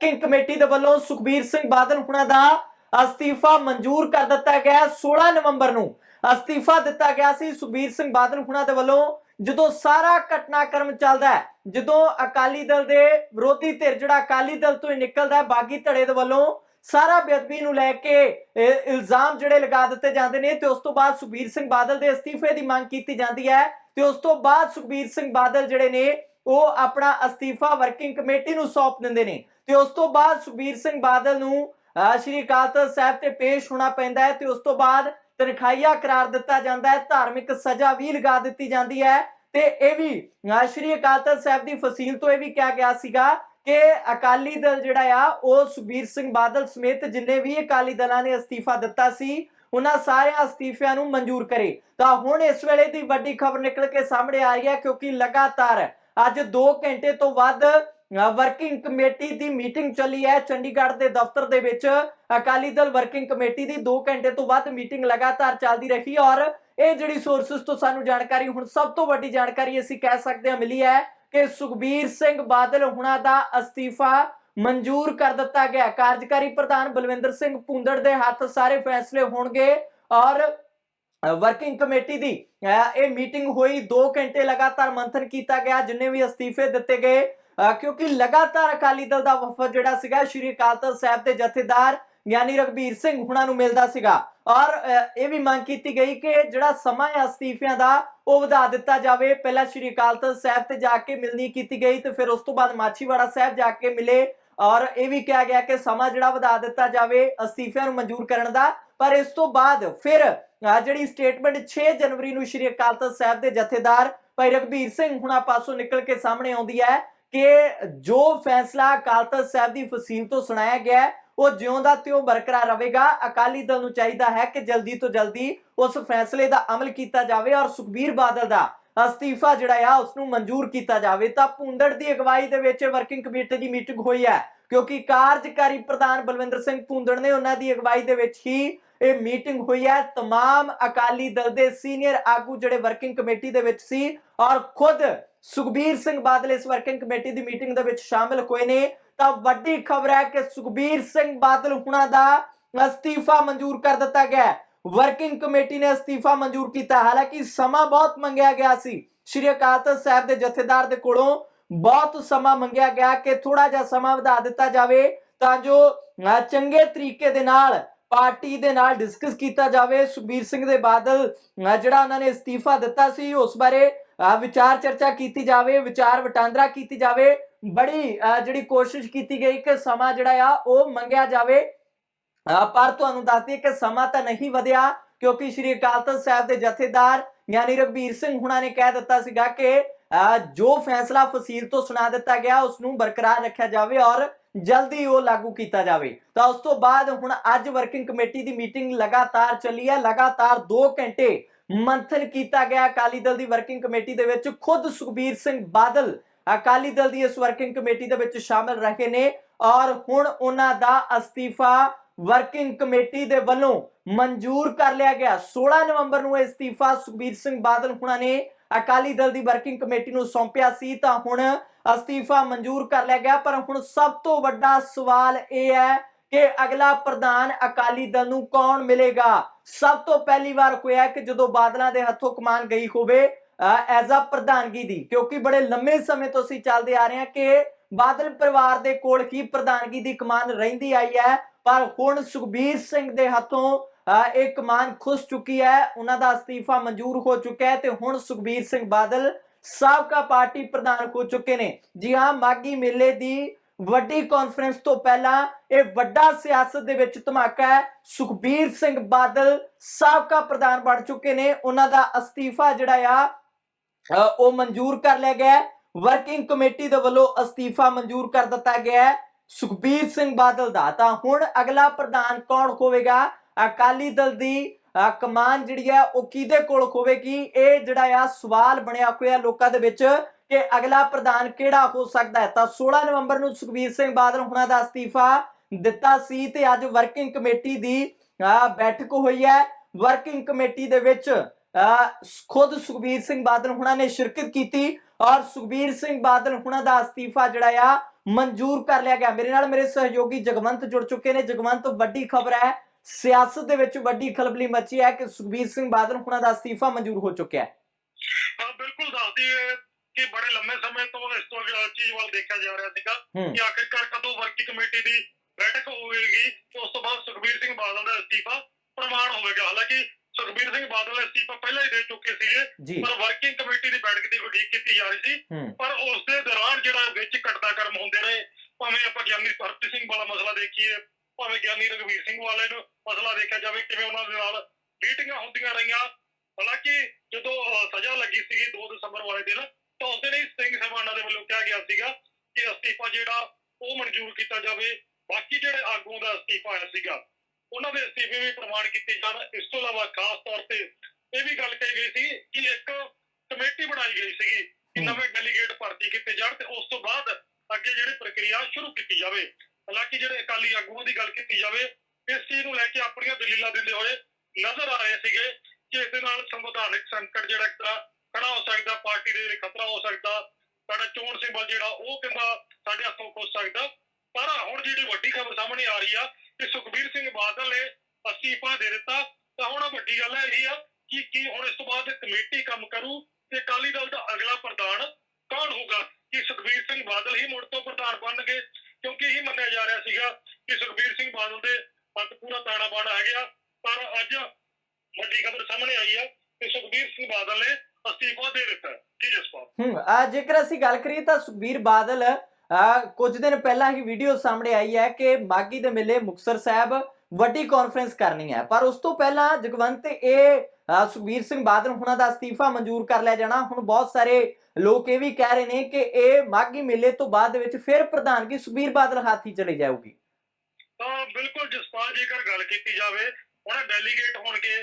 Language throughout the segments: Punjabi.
ਵਰਕਿੰਗ ਕਮੇਟੀ ਦੇ ਵੱਲੋਂ ਸੁਖਬੀਰ ਸਿੰਘ ਬਾਦਲ ਹੁਣਾਂ ਦਾ ਅਸਤੀਫਾ ਮਨਜ਼ੂਰ ਕਰ ਦਿੱਤਾ ਗਿਆ 16 ਨਵੰਬਰ ਨੂੰ ਅਸਤੀਫਾ ਦਿੱਤਾ ਗਿਆ ਸੀ। ਸੁਖਬੀਰ ਸਿੰਘ ਬਾਦਲ ਹੁਣਾਂ ਦੇ ਵੱਲੋਂ ਜਦੋਂ ਸਾਰਾ ਘਟਨਾਕ੍ਰਮ ਚੱਲਦਾ ਹੈ, ਜਦੋਂ ਅਕਾਲੀ ਦਲ ਦੇ ਵਿਰੋਧੀ ਧਿਰ, ਜਿਹੜਾ ਅਕਾਲੀ ਦਲ ਤੋਂ ਹੀ ਨਿਕਲਦਾ ਹੈ, ਬਾਗੀ ਧੜੇ ਦੇ ਵੱਲੋਂ ਸਾਰਾ ਬੇਅਦਬੀ ਨੂੰ ਲੈ ਕੇ ਇਲਜ਼ਾਮ ਜਿਹੜੇ ਲਗਾ ਦਿੱਤੇ ਜਾਂਦੇ ਨੇ ਤੇ ਉਸ ਤੋਂ ਬਾਅਦ ਸੁਖਬੀਰ ਸਿੰਘ ਬਾਦਲ ਦੇ ਅਸਤੀਫੇ ਦੀ ਮੰਗ ਕੀਤੀ ਜਾਂਦੀ ਹੈ ਤੇ ਉਸ ਤੋਂ ਬਾਅਦ ਸੁਖਬੀਰ ਸਿੰਘ ਬਾਦਲ ਜਿਹੜੇ ਨੇ, ਉਹ ਆਪਣਾ ਅਸਤੀਫਾ ਵਰਕਿੰਗ ਕਮੇਟੀ ਨੂੰ ਸੌਂਪ ਦਿੰਦੇ ਨੇ। ਤੇ ਉਸ ਤੋਂ ਬਾਅਦ ਸੁਖਬੀਰ ਸਿੰਘ ਬਾਦਲ ਨੂੰ ਸ਼੍ਰੀ ਅਕਾਲ ਤਖਤ ਸਾਹਿਬ ਤੇ ਪੇਸ਼ ਹੋਣਾ ਪੈਂਦਾ ਹੈ ਤੇ ਉਸ ਤੋਂ ਬਾਅਦ ਤਨਖਾਹੀਆ ਕਰਾਰ ਦਿੱਤਾ ਜਾਂਦਾ ਹੈ, ਧਾਰਮਿਕ ਸਜ਼ਾ ਵੀ ਲਗਾ ਦਿੱਤੀ ਜਾਂਦੀ ਹੈ ਤੇ ਇਹ ਵੀ ਸ਼੍ਰੀ ਅਕਾਲ ਤਖਤ ਸਾਹਿਬ ਦੀ ਫਸੀਲ ਤੋਂ ਇਹ ਵੀ ਕਿਹਾ ਗਿਆ ਸੀਗਾ ਕਿ ਅਕਾਲੀ ਦਲ ਜਿਹੜਾ ਆ, ਉਹ ਸੁਖਬੀਰ ਸਿੰਘ ਬਾਦਲ ਸਮੇਤ ਜਿੰਨੇ ਵੀ ਅਕਾਲੀ ਦਲਾਂ ਨੇ ਅਸਤੀਫਾ ਦਿੱਤਾ ਸੀ, ਉਹਨਾਂ ਸਾਰਿਆਂ ਅਸਤੀਫਿਆਂ ਨੂੰ ਮਨਜ਼ੂਰ ਕਰੇ। ਤਾਂ ਹੁਣ ਇਸ ਵੇਲੇ ਦੀ ਵੱਡੀ ਖਬਰ ਨਿਕਲ ਕੇ ਸਾਹਮਣੇ ਆ ਰਹੀ ਹੈ ਕਿਉਂਕਿ ਲਗਾਤਾਰ ਅੱਜ 2 ਘੰਟੇ ਤੋਂ ਵੱਧ ਵਰਕਿੰਗ ਕਮੇਟੀ ਦੀ ਮੀਟਿੰਗ ਚੱਲੀ ਹੈ ਚੰਡੀਗੜ੍ਹ ਦੇ ਦਫ਼ਤਰ ਦੇ ਵਿੱਚ। ਅਕਾਲੀ ਦਲ ਵਰਕਿੰਗ ਕਮੇਟੀ ਦੀ 2 ਘੰਟੇ ਤੋਂ ਵੱਧ ਮੀਟਿੰਗ ਲਗਾਤਾਰ ਚੱਲਦੀ ਰਹੀ ਔਰ ਇਹ ਜਿਹੜੀ ਸੋਰਸਸ ਤੋਂ ਸਾਨੂੰ ਜਾਣਕਾਰੀ, ਹੁਣ ਸਭ ਤੋਂ ਵੱਡੀ ਜਾਣਕਾਰੀ ਅਸੀਂ ਕਹਿ ਸਕਦੇ ਹਾਂ ਮਿਲੀ ਹੈ ਕਿ ਸੁਖਬੀਰ ਸਿੰਘ ਬਾਦਲ ਹੁਣਾਂ ਦਾ ਅਸਤੀਫਾ ਮਨਜ਼ੂਰ ਕਰ ਦਿੱਤਾ ਗਿਆ। ਕਾਰਜਕਾਰੀ ਪ੍ਰਧਾਨ ਬਲਵਿੰਦਰ ਸਿੰਘ ਪੁੰਦੜ ਦੇ ਹੱਥ ਸਾਰੇ ਫੈਸਲੇ ਹੋਣਗੇ ਔਰ ਵਰਕਿੰਗ ਕਮੇਟੀ ਦੀ ਇਹ ਮੀਟਿੰਗ ਹੋਈ। 2 ਘੰਟੇ ਲਗਾਤਾਰ ਮੰਥਨ ਕੀਤਾ ਗਿਆ, ਜਿੰਨੇ ਵੀ ਅਸਤੀਫੇ ਦਿੱਤੇ ਗਏ ਕਿਉਂਕਿ ਲਗਾਤਾਰ ਅਕਾਲੀ ਦਲ ਦਾ ਵਫਦ ਜਿਹੜਾ ਸੀਗਾ ਸ਼੍ਰੀ ਅਕਾਲ ਤਖਤ ਸਾਹਿਬ ਦੇ ਜਥੇਦਾਰ ਗਿਆਨੀ ਰਗਬੀਰ ਸਿੰਘ ਹੁਣਾਂ ਨੂੰ ਮਿਲਦਾ ਸੀਗਾ। ਔਰ ਇਹ ਵੀ ਮੰਗ ਕੀਤੀ ਗਈ ਕਿ ਜਿਹੜਾ ਸਮਾਂ ਹੈ ਅਸਤੀਫਿਆਂ ਦਾ ਉਹ ਵਧਾ ਦਿੱਤਾ ਜਾਵੇ। ਪਹਿਲਾਂ ਸ਼੍ਰੀ ਅਕਾਲ ਤਖਤ ਸਾਹਿਬ ਤੇ ਜਾ ਕੇ ਮਿਲਣੀ ਕੀਤੀ ਗਈ ਤੇ ਫਿਰ ਉਸ ਤੋਂ ਬਾਅਦ ਮਾਛੀਵਾੜਾ ਸਾਹਿਬ ਜਾ ਕੇ ਮਿਲੇ। ਔਰ ਇਹ ਵੀ ਕਿਹਾ ਗਿਆ ਕਿ ਸਮਾਂ ਜਿਹੜਾ ਵਧਾ ਦਿੱਤਾ ਜਾਵੇ ਅਸਤੀਫਿਆਂ ਨੂੰ ਮਨਜ਼ੂਰ ਕਰਨ ਦਾ। ਪਰ ਇਸ ਤੋਂ ਬਾਅਦ ਫਿਰ ਅਹ, ਜਿਹੜੀ ਸਟੇਟਮੈਂਟ 6 ਜਨਵਰੀ ਨੂੰ ਸ਼੍ਰੀ ਅਕਾਲ ਤਖਤ ਸਾਹਿਬ ਦੇ ਜਥੇਦਾਰ ਭਾਈ ਰਗਬੀਰ ਸਿੰਘ ਹੁਣਾਂ ਪਾਸੋਂ ਨਿਕਲ ਕੇ ਸਾਹਮਣੇ ਆਉਂਦੀ ਹੈ ਕਿ ਜੋ ਫੈਸਲਾ ਅਕਾਲ ਤਖਤ ਸਾਹਿਬ ਦੀ ਫਸੀਲ ਤੋਂ ਸੁਣਾਇਆ ਗਿਆ ਹੈ, ਉਹ ਜਿਉਂਦਾ ਤਿਉਂ ਬਰਕਰਾਰ ਰਹੇਗਾ। ਅਕਾਲੀ ਦਲ ਨੂੰ ਚਾਹੀਦਾ ਹੈ ਕਿ ਜਲਦੀ ਤੋਂ ਜਲਦੀ ਉਸ ਫੈਸਲੇ ਦਾ ਅਮਲ ਕੀਤਾ ਜਾਵੇ ਔਰ ਸੁਖਬੀਰ ਬਾਦਲ ਦਾ ਅਸਤੀਫਾ ਜਿਹੜਾ ਆ ਉਸ ਨੂੰ ਮਨਜ਼ੂਰ ਕੀਤਾ ਜਾਵੇ। ਤਾਂ ਪੁੰਦੜ ਦੀ ਅਗਵਾਈ ਦੇ ਵਿੱਚ ਵਰਕਿੰਗ ਕਮੇਟੀ ਦੀ ਮੀਟਿੰਗ ਹੋਈ ਹੈ ਕਿਉਂਕਿ ਕਾਰਜਕਾਰੀ ਪ੍ਰਧਾਨ ਬਲਵਿੰਦਰ ਸਿੰਘ ਪੁੰਦੜ ਨੇ ਉਹਨਾਂ ਦੀ ਅਗਵਾਈ ਦੇ ਵਿੱਚ ਹੀ ਇਹ ਮੀਟਿੰਗ ਹੋਈ ਹੈ तमाम ਅਕਾਲੀ ਦਲ ਦੇ ਸੀਨੀਅਰ ਆਗੂ ਜਿਹੜੇ ਵਰਕਿੰਗ ਕਮੇਟੀ ਦੇ ਵਿੱਚ ਸੀ ਔਰ ਖੁਦ ਸੁਖਬੀਰ ਸਿੰਘ ਬਾਦਲ ਇਸ ਵਰਕਿੰਗ ਕਮੇਟੀ ਦੀ ਮੀਟਿੰਗ ਦੇ ਵਿੱਚ ਸ਼ਾਮਿਲ ਹੋਏ ਨੇ ਤਾਂ ਵੱਡੀ ਖਬਰ ਹੈ ਕਿ ਸੁਖਬੀਰ ਸਿੰਘ ਬਾਦਲ ਹੁਣਾਂ ਦਾ ਅਸਤੀਫਾ ਮਨਜ਼ੂਰ ਕਰ ਦਿੱਤਾ ਗਿਆ ਹੈ ਵਰਕਿੰਗ ਕਮੇਟੀ ਨੇ ਅਸਤੀਫਾ ਮਨਜ਼ੂਰ ਕੀਤਾ ਹਾਲਾਂਕਿ ਸਮਾਂ ਬਹੁਤ ਮੰਗਿਆ ਗਿਆ ਸੀ ਸ਼੍ਰੀ ਅਕਾਲ ਤਖਤ ਸਾਹਿਬ ਦੇ ਜਥੇਦਾਰ ਦੇ ਕੋਲੋਂ ਬਹੁਤ ਸਮਾਂ ਮੰਗਿਆ ਗਿਆ ਕਿ ਥੋੜਾ ਜਿਹਾ ਸਮਾਂ ਵਧਾ ਦਿੱਤਾ ਜਾਵੇ ਤਾਂ ਜੋ ਅਹ, ਚੰਗੇ ਤਰੀਕੇ ਦੇ ਨਾਲ ਪਾਰਟੀ ਦੇ ਨਾਲ ਡਿਸਕਸ ਕੀਤਾ ਜਾਵੇ। ਸੁਖਬੀਰ ਸਿੰਘ ਦੇ ਬਾਦਲ ਜਿਹੜਾ ਉਹਨਾਂ ਨੇ ਅਸਤੀਫਾ ਦਿੱਤਾ ਸੀ, ਉਸ ਬਾਰੇ ਵਿਚਾਰ ਚਰਚਾ ਕੀਤੀ ਜਾਵੇ, ਵਿਚਾਰ ਵਟਾਂਦਰਾ ਕੀਤੀ ਜਾਵੇ। ਬੜੀ ਜਿਹੜੀ ਕੋਸ਼ਿਸ਼ ਕੀਤੀ ਗਈ ਕਿ ਸਮਾਂ ਜਿਹੜਾ ਆ, ਉਹ ਮੰਗਿਆ ਜਾਵੇ। ਪਰ ਤੁਹਾਨੂੰ ਦੱਸ ਦਈਏ ਕਿ ਸਮਾਂ ਤਾਂ ਨਹੀਂ ਵਧਿਆ, ਕਿਉਂਕਿ ਸ਼੍ਰੀ ਅਕਾਲ ਤਖਤ ਸਾਹਿਬ ਦੇ ਜਥੇਦਾਰ ਯਾਨੀ ਰਘਬੀਰ ਸਿੰਘ ਹੁਣਾਂ ਨੇ ਕਹਿ ਦਿੱਤਾ ਸੀਗਾ ਕਿ ਜੋ ਫੈਸਲਾ ਫਸੀਲ ਤੋਂ ਸੁਣਾ ਦਿੱਤਾ ਗਿਆ ਉਸ ਨੂੰ ਬਰਕਰਾਰ ਰੱਖਿਆ ਜਾਵੇ ਔਰ ਜਲਦੀ ਉਹ ਲਾਗੂ ਕੀਤਾ ਜਾਵੇ। ਤਾਂ ਉਸ ਤੋਂ ਬਾਅਦ ਹੁਣ ਅੱਜ ਵਰਕਿੰਗ ਕਮੇਟੀ ਦੀ ਮੀਟਿੰਗ ਲਗਾਤਾਰ ਚੱਲੀ ਹੈ। ਲਗਾਤਾਰ 2 ਘੰਟੇ ਮੰਥਨ ਕੀਤਾ ਗਿਆ ਅਕਾਲੀ ਦਲ ਦੀ ਵਰਕਿੰਗ ਕਮੇਟੀ ਦੇ ਵਿੱਚ। ਖੁਦ ਸੁਖਬੀਰ ਸਿੰਘ ਬਾਦਲ ਅਕਾਲੀ ਦਲ ਦੀ ਇਸ ਵਰਕਿੰਗ ਕਮੇਟੀ ਦੇ ਵਿੱਚ ਸ਼ਾਮਲ ਰਹੇ ਨੇ ਔਰ ਹੁਣ ਉਹਨਾਂ ਦਾ ਅਸਤੀਫਾ ਵਰਕਿੰਗ ਕਮੇਟੀ ਦੇ ਵੱਲੋਂ ਮਨਜ਼ੂਰ ਕਰ ਲਿਆ ਗਿਆ। 16 ਨਵੰਬਰ ਨੂੰ ਇਹ ਅਸਤੀਫਾ ਸੁਖਬੀਰ ਸਿੰਘ ਬਾਦਲ ਹੁਣਾਂ ਨੇ ਅਕਾਲੀ ਦਲ ਦੀ ਵਰਕਿੰਗ ਕਮੇਟੀ ਨੂੰ ਸੌਂਪਿਆ ਸੀ, ਤਾਂ ਹੁਣ ਅਸਤੀਫਾ ਮਨਜ਼ੂਰ ਕਰ ਲਿਆ ਗਿਆ। ਪਰ ਹੁਣ ਸਭ ਤੋਂ ਵੱਡਾ ਸਵਾਲ ਇਹ ਹੈ ਕਿ ਅਗਲਾ ਪ੍ਰਧਾਨ ਅਕਾਲੀ ਦਲ ਨੂੰ ਕੌਣ ਮਿਲੇਗਾ? ਸਭ ਤੋਂ ਪਹਿਲੀ ਵਾਰ ਹੋਇਆ ਕਿ ਜਦੋਂ ਬਾਦਲਾਂ ਦੇ ਹੱਥੋਂ ਕਮਾਨ ਗਈ ਹੋਵੇ ਐਜ਼ ਅ ਪ੍ਰਧਾਨਗੀ ਦੀ। ਕਿਉਂਕਿ ਬੜੇ ਲੰਮੇ ਸਮੇਂ ਤੋਂ ਅਸੀਂ ਚੱਲਦੇ ਆ ਰਹੇ ਹਾਂ ਕਿ ਬਾਦਲ ਪਰਿਵਾਰ ਦੇ ਕੋਲ ਹੀ ਪ੍ਰਧਾਨਗੀ ਦੀ ਕਮਾਨ ਰਹਿੰਦੀ ਆਈ ਹੈ। ਪਰ ਹੁਣ ਸੁਖਬੀਰ ਸਿੰਘ ਦੇ ਹੱਥੋਂ ਅਹ, ਇਹ ਕਮਾਨ ਖੁੱਸ ਚੁੱਕੀ ਹੈ ਉਹਨਾਂ ਦਾ ਅਸਤੀਫਾ ਮਨਜ਼ੂਰ ਹੋ ਚੁੱਕਿਆ ਹੈ ਤੇ ਹੁਣ ਸੁਖਬੀਰ ਸਿੰਘ ਬਾਦਲ ਸਾਬਕਾ ਪਾਰਟੀ ਪ੍ਰਧਾਨ ਹੋ ਚੁੱਕੇ ਨੇ। ਜੀ ਹਾਂ ਮਾਗੀ ਮੇਲੇ ਦੀ ਵੱਡੀ ਕਾਨਫਰੰਸ ਤੋਂ ਪਹਿਲਾਂ ਇਹ ਵੱਡਾ ਸਿਆਸਤ ਦੇ ਵਿੱਚ ਧਮਾਕਾ ਹੈ। ਸੁਖਬੀਰ ਸਿੰਘ ਬਾਦਲ ਸਾਬਕਾ ਪ੍ਰਧਾਨ ਬਣ ਚੁੱਕੇ ਨੇ। ਉਹਨਾਂ ਦਾ ਅਸਤੀਫਾ ਜਿਹੜਾ ਆ ਉਹ ਮਨਜ਼ੂਰ ਕਰ ਲਿਆ ਗਿਆ ਵਰਕਿੰਗ ਕਮੇਟੀ ਦੇ ਵੱਲੋਂ ਅਸਤੀਫਾ ਮਨਜ਼ੂਰ ਕਰ ਦਿੱਤਾ ਗਿਆ ਹੈ ਸੁਖਬੀਰ ਸਿੰਘ ਬਾਦਲ ਦਾ। ਤਾਂ ਹੁਣ ਅਗਲਾ ਪ੍ਰਧਾਨ ਕੌਣ ਹੋਵੇਗਾ? ਅਕਾਲੀ ਦਲ ਦੀ ਅ, ਕਮਾਨ ਜਿਹੜੀ ਹੈ ਉਹ ਕਿਹਦੇ ਕੋਲ ਹੋਵੇਗੀ ਇਹ ਜਿਹੜਾ ਆ ਸਵਾਲ ਬਣਿਆ ਹੋਇਆ ਲੋਕਾਂ ਦੇ ਵਿੱਚ ਕਿ ਅਗਲਾ ਪ੍ਰਧਾਨ ਕਿਹੜਾ ਹੋ ਸਕਦਾ ਹੈ? ਤਾਂ 16 ਨਵੰਬਰ ਨੂੰ ਸੁਖਬੀਰ ਸਿੰਘ ਬਾਦਲ ਹੁਣਾਂ ਦਾ ਅਸਤੀਫਾ ਦਿੱਤਾ ਸੀ ਤੇ ਅੱਜ ਵਰਕਿੰਗ ਕਮੇਟੀ ਦੀ ਅ, ਬੈਠਕ ਹੋਈ ਹੈ। ਵਰਕਿੰਗ ਕਮੇਟੀ ਦੇ ਵਿੱਚ ਅ, ਖੁਦ ਸੁਖਬੀਰ ਸਿੰਘ ਬਾਦਲ ਹੁਣਾਂ ਨੇ ਸ਼ਿਰਕਤ ਕੀਤੀ ਔਰ ਸੁਖਬੀਰ ਸਿੰਘ ਬਾਦਲ ਹੁਣਾਂ ਦਾ ਅਸਤੀਫਾ ਜਿਹੜਾ ਆ ਮਨਜ਼ੂਰ ਕਰ ਲਿਆ ਗਿਆ। ਮੇਰੇ ਨਾਲ ਮੇਰੇ ਸਹਿਯੋਗੀ ਜਗਵੰਤ ਜੁੜ ਚੁੱਕੇ ਨੇ। ਜਗਵੰਤ ਵੱਡੀ ਖਬਰ ਹੈ ਸਿਆਸਤ ਦੇ ਵਿੱਚ ਵੱਡੀ ਖਲਬਲੀ ਮੱਚੀ ਹੈ ਕਿ ਸੁਖਬੀਰ ਸਿੰਘ ਬਾਦਲ ਹੁਣਾਂ ਦਾ ਅਸਤੀਫਾ ਮਨਜ਼ੂਰ ਹੋ ਚੁੱਕਿਆ ਹੈ। ਹਾਂ ਬਿਲਕੁਲ ਦੱਸਦੀ ਹੈ ਕਿ ਬੜੇ ਲੰਮੇ ਸਮੇਂ ਤੋਂ ਇਸ ਤੋਂ ਅ, ਚੀਜ਼ ਵੱਲ ਦੇਖਿਆ ਜਾ ਰਿਹਾ ਸੀਗਾ ਹੂੰ। ਕਿ ਆਖਿਰਕਾਰ ਕਦੋਂ ਵਰਕਿੰਗ ਕਮੇਟੀ ਦੀ ਬੈਠਕ ਹੋਵੇਗੀ ਤੇ ਉਸ ਤੋਂ ਬਾਅਦ ਸੁਖਬੀਰ ਸਿੰਘ ਬਾਦਲ ਦਾ ਅਸਤੀਫਾ ਪ੍ਰਮਾਣ ਹੋਵੇਗਾ। ਹਾਲਾਂਕਿ ਸੁਖਬੀਰ ਸਿੰਘ ਬਾਦਲ ਨੇ ਅਸਤੀਫਾ ਪਹਿਲਾਂ ਹੀ ਦੇ ਚੁੱਕੇ ਸੀਗੇ ਪਰ ਵਰਕਿੰਗ ਕਮੇਟੀ ਦੀ ਬੈਠਕ ਦੀ ਉਡੀਕ ਕੀਤੀ ਜਾ ਰਹੀ ਸੀ। ਪਰ ਉਸ ਦੇ ਦੌਰਾਨ ਜਿਹੜਾ ਵਿੱਚ ਘਟਨਾਕ੍ਰਮ ਹੁੰਦੇ ਰਹੇ ਭਾਵੇਂ ਆਪਾਂ ਗਿਆਨੀ ਹਰਪ੍ਰੀਤ ਸਿੰਘ ਵਾਲਾ ਮਸਲਾ ਦੇਖੀਏ ਭਾਵੇਂ ਗਿਆਨੀ ਰਘਵੀਰ ਸਿੰਘ ਵਾਲੇ ਨੂੰ ਮਸਲਾ ਦੇਖਿਆ ਜਾਵੇ ਕਿਵੇਂ ਉਹਨਾਂ ਦੇ ਨਾਲ ਮੀਟਿੰਗਾਂ ਹੁੰਦੀਆਂ ਰਹੀਆਂ। ਹਾਲਾਂਕਿ ਜਦੋਂ ਸਜ਼ਾ ਲੱਗੀ ਸੀਗੀ 2 ਦਸੰਬਰ ਵਾਲੇ ਦਿਨ ਤਾਂ ਉਸ ਦਿਨ ਹੀ ਸਿੰਘ ਸਾਹਿਬਾਨਾਂ ਦੇ ਵੱਲੋਂ ਕਿਹਾ ਗਿਆ ਸੀਗਾ ਕਿ ਅਸਤੀਫਾ ਜਿਹੜਾ ਉਹ ਮਨਜ਼ੂਰ ਕੀਤਾ ਜਾਵੇ। ਬਾਕੀ ਜਿਹੜੇ ਆਗੂਆਂ ਦਾ ਅਸਤੀਫਾ ਆਇਆ ਸੀਗਾ ਉਹਨਾਂ ਦੇ ਅਸਤੀਫੇ ਵੀ ਪ੍ਰਮਾਣ ਕੀਤੇ ਜਾਣ। ਇਸ ਤੋਂ ਇਲਾਵਾ ਖਾਸ ਤੌਰ ਤੇ ਇਹ ਵੀ ਗੱਲ ਕਹੀ ਗਈ ਸੀ ਕਿ ਇੱਕ ਕਮੇਟੀ ਬਣਾਈ ਗਈ ਸੀਗੀ ਕਿ। ਨਵੇਂ ਡੈਲੀਗੇਟ ਭਰਤੀ ਕੀਤੇ ਜਾਣ ਤੇ ਉਸ ਤੋਂ ਬਾਅਦ ਅੱਗੇ ਜਿਹੜੀ ਪ੍ਰਕਿਰਿਆ ਸ਼ੁਰੂ ਕੀਤੀ ਜਾਵੇ। ਹਾਲਾਂਕਿ ਜਿਹੜੇ ਅਕਾਲੀ ਆਗੂਆਂ ਦੀ ਗੱਲ ਕੀਤੀ ਜਾਵੇ, ਇਸ ਚੀਜ਼ ਨੂੰ ਲੈ ਕੇ ਆਪਣੀਆਂ ਦਲੀਲਾਂ ਦਿੰਦੇ ਹੋਏ ਨਜ਼ਰ ਆ ਰਹੇ ਸੀਗੇ ਕਿ ਇਸ ਦੇ ਨਾਲ ਸੰਵਿਧਾਨਕ ਸੰਕਟ ਜਿਹੜਾ ਖੜਾ ਹੋ ਸਕਦਾ, ਪਾਰਟੀ ਦੇ ਲਈ ਖਤਰਾ ਹੋ ਸਕਦਾ, ਸਾਡਾ ਚੋਣ ਸਿੰਬਲ ਜਿਹੜਾ ਉਹ ਕਹਿੰਦਾ ਸਾਡੇ ਹੱਥੋਂ ਖੁੱਸ ਸਕਦਾ। ਪਰ ਹੁਣ ਜਿਹੜੀ ਵੱਡੀ ਖਬਰ ਸਾਹਮਣੇ ਆ ਰਹੀ ਆ ਕਿ ਸੁਖਬੀਰ ਸਿੰਘ ਬਾਦਲ ਨੇ ਅਸਤੀਫਾ ਦੇ ਦਿੱਤਾ, ਤਾਂ ਹੁਣ ਵੱਡੀ ਗੱਲ ਹੈ ਇਹ ਆ ਕਿ ਕੀ ਹੁਣ ਇਸ ਤੋਂ ਬਾਅਦ ਕਮੇਟੀ ਕੰਮ ਕਰੂ ਤੇ ਅਕਾਲੀ ਦਲ ਦਾ ਅਗਲਾ ਪ੍ਰਧਾਨ ਕੌਣ ਹੋਊਗਾ? ਕਿ ਸੁਖਬੀਰ ਸਿੰਘ ਬਾਦਲ ਹੀ ਮੁੜ ਤੋਂ ਪ੍ਰਧਾਨ ਬਣਨਗੇ? ਕਿਉਂਕਿ ਇਹ ਮੰਨਿਆ ਜਾ ਰਿਹਾ ਸੀਗਾ ਕਿ ਸੁਖਬੀਰ ਸਿੰਘ ਬਾਦਲ ਦੇ ਹੱਥ ਪੂਰਾ ਤਾਣਾ ਬਾਣਾ ਹੈਗਾ, ਪਰ ਅੱਜ ਵੱਡੀ ਖਬਰ ਸਾਹਮਣੇ ਆਈ ਆ ਕਿ ਸੁਖਬੀਰ ਸਿੰਘ ਬਾਦਲ ਨੇ ਅਸਤੀਫਾ ਦੇ ਦਿੱਤਾ ਜੀ ਜਸਪਾਲ? ਹੂੰ, ਆ ਜੇਕਰ ਅਸੀਂ ਗੱਲ ਕਰੀਏ ਤਾਂ ਸੁਖਬੀਰ ਬਾਦਲ ਕੁਝ ਦਿਨ ਪਹਿਲਾਂ ਹੀ ਵੀਡੀਓ ਸਾਹਮਣੇ ਆਈ ਹੈ ਕਿ ਮਾਗੀ ਦੇ ਮੇਲੇ ਮੁਕਤਸਰ ਸਾਹਿਬ ਵੱਡੀ ਕਾਨਫਰੰਸ ਕਰਨੀ ਹੈ। ਪਰ ਉਸ ਤੋਂ ਪਹਿਲਾਂ ਜਗਵੰਤ, ਇਹ ਸੁਖਬੀਰ ਸਿੰਘ ਬਾਦਲ ਹੁਣਾਂ ਦਾ ਅਸਤੀਫਾ ਮਨਜ਼ੂਰ ਕਰ ਲਿਆ ਜਾਣਾ। ਹੁਣ ਬਹੁਤ ਸਾਰੇ ਲੋਕ ਇਹ ਵੀ ਕਹਿ ਰਹੇ ਨੇ ਕਿ ਇਹ ਮਾਗੀ ਮੇਲੇ ਤੋਂ ਬਾਅਦ ਵਿੱਚ ਫਿਰ ਪ੍ਰਧਾਨਗੀ ਸੁਖਬੀਰ ਬਾਦਲ ਹੱਥ ਚਲੀ ਜਾਊਗੀ। ਤਾਂ ਬਿਲਕੁਲ ਜਸਪਾਲ ਜੇਕਰ ਗੱਲ ਕੀਤੀ ਜਾਵੇ ਹੁਣ ਡੈਲੀਗੇਟ ਹੋਣਗੇ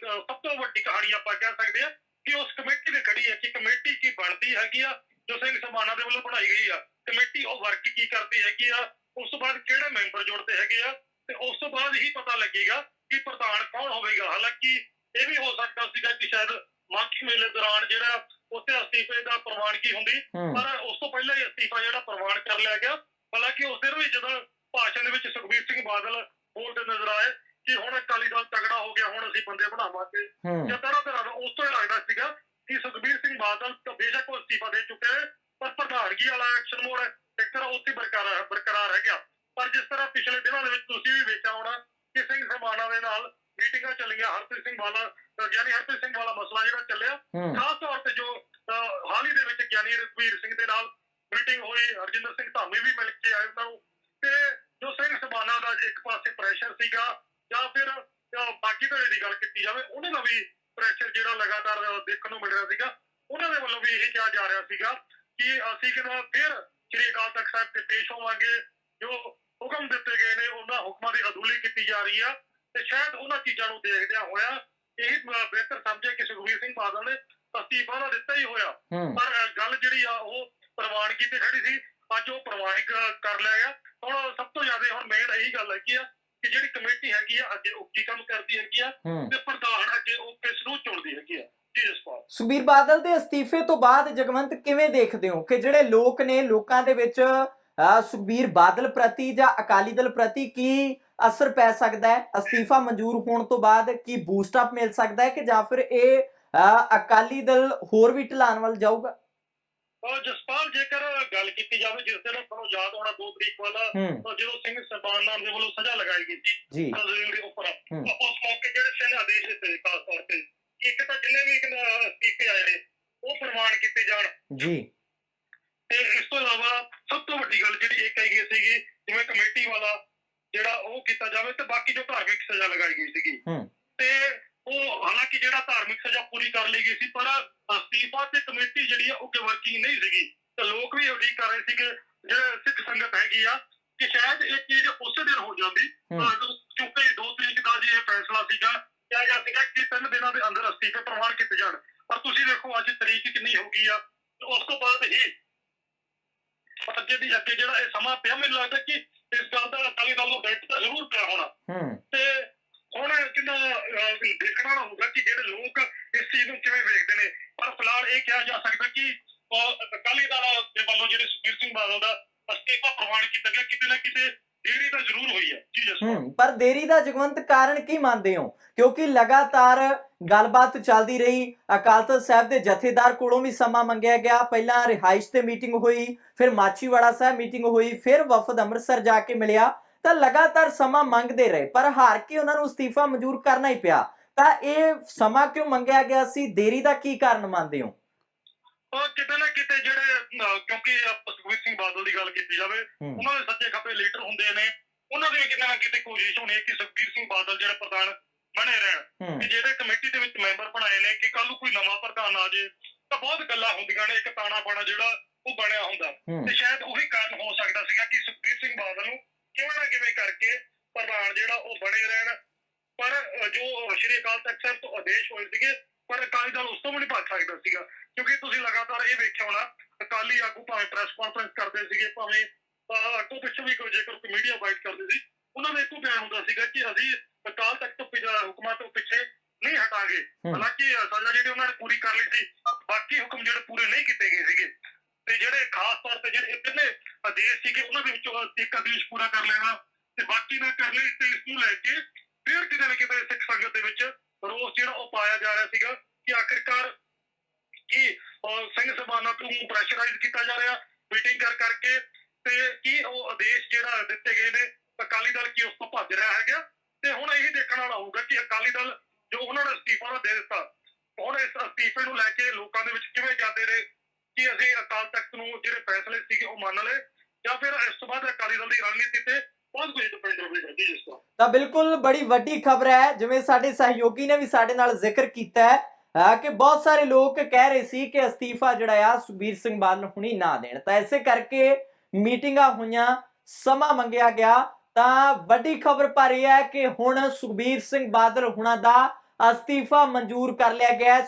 ਸਭ ਤੋਂ ਵੱਡੀ ਕਹਾਣੀ ਆਪਾਂ ਕਹਿ ਸਕਦੇ ਆ ਕਿ ਉਸ ਕਮੇਟੀ ਦੇ ਖੜੀ ਹੈ ਕਿ ਕਮੇਟੀ ਕੀ ਬਣਦੀ ਹੈਗੀ ਆ ਜੋ ਸਿੰਘ ਸਮਾਨਾ ਦੇ ਵੱਲੋਂ ਬਣਾਈ ਗਈ ਆ। ਕਮੇਟੀ ਉਹ ਵਰਕ ਕੀ ਕਰਦੀ ਹੈਗੀ ਆ ਉਸ ਤੋਂ ਬਾਅਦ ਕਿਹੜੇ ਮੈਂਬਰ ਜੁੜਦੇ ਹੈਗੇ ਆ ਤੇ ਉਸ ਤੋਂ ਬਾਅਦ ਹੀ ਪਤਾ ਲੱਗੇਗਾ ਕਿ ਪ੍ਰਧਾਨ ਕੌਣ ਹੋਵੇਗਾ। ਹਾਲਾਂਕਿ ਇਹ ਵੀ ਹੋ ਸਕਦਾ ਸੀਗਾ ਕਿ ਸ਼ਾਇਦ ਮਾਕੀ ਮੇਲੇ ਦੌਰਾਨ ਜਿਹੜਾ ਉੱਥੇ ਅਸਤੀਫੇ ਦਾ ਪ੍ਰਵਾਨਗੀ ਹੁੰਦੀ? ਹੂੰ। ਪਰ ਉਸ ਤੋਂ ਪਹਿਲਾਂ ਹੀ ਅਸਤੀਫਾ ਜਿਹੜਾ ਪ੍ਰਵਾਨ ਕਰ ਲਿਆ ਗਿਆ। ਹਾਲਾਂਕਿ ਉਸ ਦਿਨ ਵੀ ਜਦੋਂ ਭਾਸ਼ਣ ਦੇ ਵਿੱਚ ਸੁਖਬੀਰ ਸਿੰਘ ਬਾਦਲ ਬੋਲਦੇ ਨਜ਼ਰ ਆਏ ਕਿ ਹੁਣ ਅਕਾਲੀ ਦਲ ਤਗੜਾ ਹੋ ਗਿਆ ਹੁਣ ਅਸੀਂ ਬੰਦੇ ਬਣਾਵਾਂਗੇ। ਹੂੰ। ਜਾਂ ਤਰ੍ਹਾਂ ਤਰ੍ਹਾਂ ਉਸ ਤੋਂ ਇਹ ਲੱਗਦਾ ਸੀਗਾ ਕਿ ਸੁਖਬੀਰ ਸਿੰਘ ਬਾਦਲ ਤਾਂ ਬੇਸ਼ੱਕ ਉਹ ਅਸਤੀਫਾ ਦੇ ਚੁੱਕੇ ਹੈ ਪਰ ਪ੍ਰਧਾਨਗੀ ਵਾਲਾ ਐਕਸ਼ਨ ਮੋਡ ਇੱਕ ਤਰ੍ਹਾਂ ਉੱਥੇ ਬਰਕਰਾਰ ਬਰਕਰਾਰ ਰਹਿ ਗਿਆ। ਪਰ ਜਿਸ ਤਰ੍ਹਾਂ ਪਿਛਲੇ ਦਿਨਾਂ ਦੇ ਵਿੱਚ ਤੁਸੀਂ ਵੀ ਵੇਖਿਆ ਹੋਣਾ ਕਿ ਸਿੰਘ ਸਮਾਨਾ ਦੇ ਨਾਲ ਮੀਟਿੰਗਾਂ ਚੱਲੀਆਂ। ਹਰਪ੍ਰੀਤ ਸਿੰਘ ਵਾਲਾ ਗਿਆਨੀ ਹਰਪ੍ਰੀਤ ਸਿੰਘ ਵਾਲਾ ਮਸਲਾ ਜਿਹੜਾ ਚੱਲਿਆ ਹੂੰ। ਖਾਸ ਤੌਰ ਹੀ ਰਘਵੀਰ ਸਿੰਘ ਦੇ ਨਾਲ ਮੀਟਿੰਗ ਹੋਈ ਹਰਜਿੰਦਰ ਸਿੰਘ ਧਾਮੀ ਵੀ ਮਿਲ ਕੇ ਆਏ ਉਹਨਾਂ ਨੂੰ ਤੇ ਜੋ ਸਿੰਘ ਸਮਾਨਾ ਦਾ ਇੱਕ ਪਾਸੇ ਪ੍ਰੈਸ਼ਰ ਸੀਗਾ ਜਾਂ ਫਿਰ ਅਹ, ਧੜੇ ਦੀ ਗੱਲ ਕੀਤੀ ਜਾਵੇ ਉਹਨਾਂ ਦਾ ਵੀ ਪ੍ਰੈਸ਼ਰ ਜਿਹੜਾ ਲਗਾਤਾਰ ਦੇਖਣ ਨੂੰ ਮਿਲ ਰਿਹਾ ਸੀਗਾ। ਉਹਨਾਂ ਦੇ ਵੱਲੋਂ ਵੀ ਇਹ ਕਿਹਾ ਜਾ ਰਿਹਾ ਸੀਗਾ ਕਿ ਅਸੀਂ ਕਿਹੜਾ ਫਿਰ ਸ੍ਰੀ ਅਕਾਲ ਤਖਤ ਸਾਹਿਬ ਤੇ ਪੇਸ਼ ਹੋਵਾਂਗੇ। ਜੋ ਹੁਕਮ ਦਿੱਤੇ ਗਏ ਨੇ ਉਹਨਾਂ ਹੁਕਮਾਂ ਦੀ ਅਦੂਲੀ ਕੀਤੀ ਜਾ ਰਹੀ ਆ। ਤੇ ਸ਼ਾਇਦ ਉਹਨਾਂ ਚੀਜ਼ਾਂ ਨੂੰ ਦੇਖਦਿਆਂ ਹੋਇਆ ਇਹ ਬਿਹਤਰ ਸਮਝਿਆ ਕਿ ਸੁਖਬੀਰ ਸਿੰਘ ਬਾਦਲ ਨੇ ਅਸਤੀਫਾ ਤਾਂ ਦਿੱਤਾ ਹੀ ਹੋਇਆ। ਪਰ ਗੱਲ ਜਿਹੜੀ ਆ ਉਹ ਪ੍ਰਵਾਨਗੀ ਤੇ ਖੜੀ ਸੀ। ਅੱਜ ਉਹ ਪ੍ਰਵਾਨਿਕ ਕਰ ਲਿਆ ਗਿਆ। ਹੁਣ ਸਭ ਤੋਂ ਜ਼ਿਆਦਾ ਹੁਣ ਮੇਨ ਇਹੀ ਗੱਲ ਹੈਗੀ ਆ ਕਿ ਜਿਹੜੀ ਕਮੇਟੀ ਹੈਗੀ ਆ ਅੱਗੇ ਉਹ ਕੀ ਕੰਮ ਕਰਦੀ ਹੈਗੀ ਆ ਤੇ ਪ੍ਰਧਾਨ ਅੱਗੇ ਉਹ ਕਿਸ ਨੂੰ ਚੁਣਦੀ ਹੈਗੀ ਆ ਸੁਖਬੀਰ ਬਾਦਲ ਦੇ ਅਸਤੀਫੇ ਤੋਂ ਬਾਅਦ ਜਗਵੰਤ ਕਿਵੇਂ ਦੇਖਦੇ ਹੋ ਕਿ ਜਿਹੜੇ ਲੋਕ ਨੇ ਲੋਕਾਂ ਦੇ ਵਿੱਚ ਅਹ, ਸੁਖਬੀਰ ਬਾਦਲ ਪ੍ਰਤੀ ਜਾਂ ਅਕਾਲੀ ਦਲ ਪ੍ਰਤੀ ਕੀ ਅਸਰ ਪੈ ਸਕਦਾ ਹੈ? ਅਸਤੀਫਾ ਮਨਜ਼ੂਰ ਹੋਣ ਤੋਂ ਬਾਅਦ ਕੀ ਬੂਸਟ ਅਪ ਮਿਲ ਸਕਦਾ ਹੈ ਕਿ ਜਾਂ ਫਿਰ ਇਹ ਅਕਾਲੀ ਦਲ ਹੋਰ ਵੀ ਢਲਾਣ ਵੱਲ ਜਾਊਗਾ। ਔਰ ਜਸਪਾਲ ਜੇਕਰ ਗੱਲ ਕੀਤੀ ਜਾਵੇ ਜਿਸ ਦਿਨ ਤੁਹਾਨੂੰ ਯਾਦ ਹੋਣਾ 2 ਤਰੀਕ ਵਾਲਾ ਜਦੋਂ ਸਿੰਘ ਸਰਬਾਨਾਂ ਦੇ ਵੱਲੋਂ ਸਜ਼ਾ ਲਗਾਈ ਗਈ ਸੀ ਜੀ। ਤਜ਼ਲੀਲ ਦੇ ਉੱਪਰ। ਉਸ ਮੌਕੇ ਜਿਹੜੇ ਤਿੰਨ ਆਦੇਸ਼ ਦਿੱਤੇ ਖਾਸ ਤੌਰ ਤੇ ਕਿ ਇੱਕ ਤਾਂ ਜਿੰਨੇ ਵੀ ਅਸਤੀਫੇ ਆਏ ਨੇ ਉਹ ਪ੍ਰਮਾਣ ਕੀਤੇ ਜਾਣ। ਜੀ। ਤੇ ਇਸ ਤੋਂ ਇਲਾਵਾ ਸਭ ਤੋਂ ਵੱਡੀ ਗੱਲ ਜਿਹੜੀ ਇਹ ਕਹੀ ਗਈ ਸੀਗੀ ਜਿਵੇਂ ਕਮੇਟੀ ਵਾਲਾ ਜਿਹੜਾ ਉਹ ਕੀਤਾ ਜਾਵੇ ਤੇ ਬਾਕੀ ਜੋ ਧਾਰਮਿਕ ਸਜ਼ਾ ਲਗਾਈ ਗਈ ਸੀਗੀ। ਤੇ ਉਹ ਹਾਲਾਂਕਿ ਜਿਹੜਾ ਧਾਰਮਿਕ ਸਜ਼ਾ ਪੂਰੀ ਕਰ ਲਈ ਗਈ ਸੀ ਪਰ ਅਸਤੀਫਾ ਤੇ ਕਮੇਟੀ ਜਿਹੜੀ ਆ ਉਹ ਕਿ ਵਰਕਿੰਗ ਨਹੀਂ ਸੀਗੀ। ਤੇ ਲੋਕ ਵੀ ਉਡੀਕ ਕਰ ਰਹੇ ਸੀਗੇ ਜਿਹੜੇ ਸਿੱਖ ਸੰਗਤ ਹੈਗੀ ਆ ਕਿ ਸ਼ਾਇਦ ਇਹ ਚੀਜ਼ ਉਸੇ ਦਿਨ ਹੋ ਜਾਂਦੀ। ਕਿਉਂਕਿ 2 ਤਰੀਕ ਦਾ ਜੀ ਇਹ ਫੈਸਲਾ ਸੀਗਾ ਕਿਹਾ ਗਿਆ ਸੀਗਾ ਕਿ ਤਿੰਨ ਦਿਨਾਂ ਦੇ ਅੰਦਰ ਅਸਤੀਫੇ ਪ੍ਰਵਾਨ ਕੀਤੇ ਜਾਣ। ਪਰ ਤੁਸੀਂ ਦੇਖੋ ਅੱਜ ਤਰੀਕ ਕਿੰਨੀ ਹੋ ਗਈ ਆ। ਉਸ ਤੋਂ ਬਾਅਦ ਹੀ ਅੱਗੇ ਦੀ ਅੱਗੇ ਜਿਹੜਾ ਇਹ ਸਮਾਂ ਪਿਆ ਮੈਨੂੰ ਲੱਗਦਾ ਕਿ ਇਸ ਗੱਲ ਦਾ ਅਕਾਲੀ ਦਲ ਨੂੰ ਬੈਠ ਜ਼ਰੂਰ ਪਿਆ ਹੋਣਾ। ਤੇ ਹੁਣ ਕਿੰਨਾ ਅਹ, ਦੇਖਣਾ ਹੋਊਗਾ ਕਿ ਜਿਹੜੇ ਲੋਕ ਇਸ ਚੀਜ਼ ਨੂੰ ਕਿਵੇਂ ਵੇਖਦੇ ਨੇ। ਪਰ ਫਿਲਹਾਲ ਇਹ ਕਿਹਾ ਜਾ ਸਕਦਾ ਕਿ ਅਕਾਲੀ ਦਲ ਦੇ ਵੱਲੋਂ ਜਿਹੜੇ ਸੁਖਬੀਰ ਸਿੰਘ ਬਾਦਲ ਦਾ ਅਸਤੀਫਾ ਪ੍ਰਵਾਨ ਕੀਤਾ ਗਿਆ ਕਿਤੇ ਨਾ ਕਿਤੇ ਦੇਰੀ ਤਾਂ ਜ਼ਰੂਰ ਹੋਈ ਹੈ। ਜੀ ਜਸਪਾਲ। ਪਰ ਦੇਰੀ ਦਾ ਜਗਵੰਤ ਕਾਰਨ ਕੀ ਮੰਨਦੇ ਹੋ? ਕਿਉਂਕਿ ਲਗਾਤਾਰ ਗੱਲਬਾਤ ਚੱਲਦੀ ਰਹੀ। ਅਕਾਲ ਤਖਤ ਸਾਹਿਬ ਦੇ ਜਥੇਦਾਰ ਕੋਲੋਂ ਵੀ ਸਮਾਂ ਮੰਗਿਆ ਗਿਆ। ਪਹਿਲਾਂ ਰਿਹਾਇਸ਼ ਤੇ ਮੀਟਿੰਗ ਹੋਈ ਫਿਰ ਮਾਚੀਵਾੜਾ ਸਾਹਿਬ ਮੀਟਿੰਗ ਹੋਈ ਫਿਰ ਵਫਦ ਅੰਮ੍ਰਿਤਸਰ ਜਾ ਕੇ ਮਿਲਿਆ। ਤਾਂ ਲਗਾਤਾਰ ਸਮਾਂ ਮੰਗਦੇ ਰਹੇ ਪਰ ਹਾਰ ਕੇ ਉਹਨਾਂ ਨੂੰ ਅਸਤੀਫਾ ਮਨਜ਼ੂਰ ਕਰਨਾ ਹੀ ਪਿਆ। ਤਾਂ ਇਹ ਸਮਾਂ ਕਿਉਂ ਮੰਗਿਆ ਗਿਆ ਸੀ? ਦੇਰੀ ਦਾ ਕੀ ਕਾਰਨ ਮੰਨਦੇ ਹੋ? ਉਹ ਕਿਤੇ ਨਾ ਕਿਤੇ ਜਿਹੜੇ ਕਿਉਂਕਿ ਸੁਖਬੀਰ ਸਿੰਘ ਬਾਦਲ ਦੀ ਗੱਲ ਕੀਤੀ ਜਾਵੇ ਉਹਨਾਂ ਦੇ ਸੱਚੇ ਖੱਬੇ ਲੀਡਰ ਹੁੰਦੇ ਨੇ। ਉਹਨਾਂ ਦੀ ਕਿਤੇ ਨਾ ਕਿਤੇ ਕੋਸ਼ਿਸ਼ ਹੋਣੀ ਹੈ ਕਿ ਸੁਖਬੀਰ ਸਿੰਘ ਬਾਦਲ ਜਿਹੜੇ ਪ੍ਰਧਾਨ ਬਣੇ ਰਹਿਣ। ਕਿ ਜਿਹੜੇ ਕਮੇਟੀ ਦੇ ਵਿੱਚ ਮੈਂਬਰ ਬਣਾਏ ਨੇ ਕਿ ਕੱਲ ਨੂੰ ਕੋਈ ਨਵਾਂ ਪ੍ਰਧਾਨ ਆ ਜੇ ਤਾਂ ਬਹੁਤ ਗੱਲਾਂ ਹੁੰਦੀਆਂ ਨੇ। ਇੱਕ ਤਾਣਾ ਬਾਣਾ ਜਿਹੜਾ ਉਹ ਬਣਿਆ ਹੁੰਦਾ। ਤੇ ਸ਼ਾਇਦ ਉਹੀ ਕਾਰਨ ਹੋ ਸਕਦਾ ਸੀਗਾ ਕਿ ਸੁਖਬੀਰ ਸਿੰਘ ਬਾਦਲ ਨੂੰ ਕਿਵੇਂ ਨਾ ਕਿਵੇਂ ਕਰਕੇ ਪ੍ਰਧਾਨ ਜਿਹੜਾ ਉਹ ਬਣੇ ਰਹਿਣ। ਪਰ ਜੋ ਸ਼੍ਰੀ ਅਕਾਲ ਤਖਤ ਸਾਹਿਬ ਤੋਂ ਆਦੇਸ਼ ਹੋਏ ਸੀਗੇ ਪਰ ਅਕਾਲੀ ਦਲ ਉਸ ਤੋਂ ਵੀ ਨਹੀਂ ਭੱਜ ਸਕਦਾ ਸੀਗਾ। ਕਿਉਂਕਿ ਤੁਸੀਂ ਲਗਾਤਾਰ ਇਹ ਵੇਖਿਆ ਹੋਣਾ ਅਕਾਲੀ ਆਗੂ ਭਾਵੇਂ ਪ੍ਰੈਸ ਕਾਨਫਰੰਸ ਕਰਦੇ ਸੀਗੇ ਭਾਵੇਂ ਅੱਗੋਂ ਪਿੱਛੋਂ ਵੀ ਕੋਈ ਜੇਕਰ ਕੋਈ ਮੀਡੀਆ ਬਾਈਟ ਕਰਦੇ ਸੀ ਉਹਨਾਂ ਦਾ ਇੱਕੋ ਬਿਆਨ ਹੁੰਦਾ ਸੀਗਾ ਕਿ ਅਸੀਂ ਅਕਾਲ ਤਖਤ ਤੋਂ ਹੁਕਮਾਂ ਤੋਂ ਪਿੱਛੇ ਨਹੀਂ ਹਟਾਂਗੇ। ਹਾਲਾਂਕਿ ਸਜ਼ਾ ਜਿਹੜੀ ਉਹਨਾਂ ਨੇ ਪੂਰੀ ਕਰ ਲਈ ਸੀ ਬਾਕੀ ਹੁਕਮ ਜਿਹੜੇ ਪੂਰੇ ਨਹੀਂ ਕੀਤੇ ਗਏ ਸੀਗੇ ਤੇ ਜਿਹੜੇ ਖਾਸ ਤੌਰ ਤੇ ਜਿਹੜੇ ਇਹ ਤਿੰਨੇ ਆਦੇਸ਼ ਸੀਗੇ ਉਹਨਾਂ ਦੇ ਵਿੱਚੋਂ ਇੱਕ ਆਦੇਸ਼ ਪੂਰਾ ਕਰ ਲੈਣਾ ਤੇ ਬਾਕੀ ਨਾ ਕਰ ਲਈ ਤੇ ਇਸ ਨੂੰ ਲੈ ਕੇ ਫਿਰ ਕਿਤੇ ਨਾ ਕਿਤੇ ਸਿੱਖ ਸੰਗਤ ਦੇ ਵਿੱਚ ਰੋਸ ਜਿਹੜਾ ਉਹ ਪਾਇਆ ਜਾ ਰਿਹਾ ਸੀਗਾ ਕਿ ਆਖਿਰਕਾਰ ਕੀ ਸਿੰਘ ਸਭਾਨਾਂ ਤੋਂ ਪ੍ਰੈਸ਼ਰਾਈਜ਼ ਕੀਤਾ ਜਾ ਰਿਹਾ ਮੀਟਿੰਗ ਕਰ ਕਰਕੇ ਤੇ ਕੀ ਉਹ ਆਦੇਸ਼ ਜਿਹੜਾ ਦਿੱਤੇ ਗਏ ਨੇ, ਅਕਾਲੀ ਦਲ ਕੀ ਉਸ ਤੋਂ ਭੱਜ ਰਿਹਾ ਹੈਗਾ? ਤੇ ਹੁਣ ਇਹ ਦੇਖਣ ਵਾਲਾ ਹੋਊਗਾ ਕਿ ਅਕਾਲੀ ਦਲ ਜੋ ਉਹਨਾਂ ਨੇ ਅਸਤੀਫਾ ਦੇ ਦਿੱਤਾ, ਹੁਣ ਇਸ ਅਸਤੀਫੇ ਨੂੰ ਲੈ ਕੇ ਲੋਕਾਂ ਦੇ ਵਿੱਚ ਕਿਵੇਂ ਜਾਂਦੇ ਨੇ? ਕਿ ਅਸੀਂ ਅਕਾਲ ਤਖਤ ਨੂੰ ਜਿਹੜੇ ਫੈਸਲੇ ਸੀਗੇ ਉਹ ਮੰਨ ਲਏ? ਜਾਂ ਫਿਰ ਇਸ ਤੋਂ ਬਾਅਦ ਅਕਾਲੀ ਦਲ ਦੀ ਰਣਨੀਤੀ ਤੇ ਬਹੁਤ ਕੁਝ ਡਿਪੈਂਡ ਹੋਵੇਗਾ ਜੀ ਜਿਸ ਤੋਂ। ਤਾਂ ਬਿਲਕੁਲ ਬੜੀ ਵੱਡੀ ਖਬਰ ਹੈ, ਜਿਵੇਂ ਸਾਡੇ ਸਹਿਯੋਗੀ ਨੇ ਵੀ ਸਾਡੇ ਨਾਲ ਜ਼ਿਕਰ ਕੀਤਾ ਹੈ ਕਿ ਬਹੁਤ ਸਾਰੇ ਲੋਕ ਕਹਿ ਰਹੇ ਸੀ ਕਿ ਅਸਤੀਫਾ ਜਿਹੜਾ ਆ ਸੁਖਬੀਰ ਸਿੰਘ ਬਾਦਲ ਹੁਣੀ ਨਾ ਦੇਣ। ਤਾਂ ਇਸੇ ਕਰਕੇ ਮੀਟਿੰਗਾਂ ਹੋਈਆਂ, ਸਮਾਂ ਮੰਗਿਆ ਗਿਆ। ਤਾਂ ਵੱਡੀ ਖਬਰ ਪਰ ਇਹ ਹੈ ਕਿ ਹੁਣ ਸੁਖਬੀਰ ਸਿੰਘ ਬਾਦਲ ਹੁਣਾਂ ਦਾ ਅਸਤੀਫਾ ਮਨਜ਼ੂਰ ਕਰ ਲਿਆ ਗਿਆ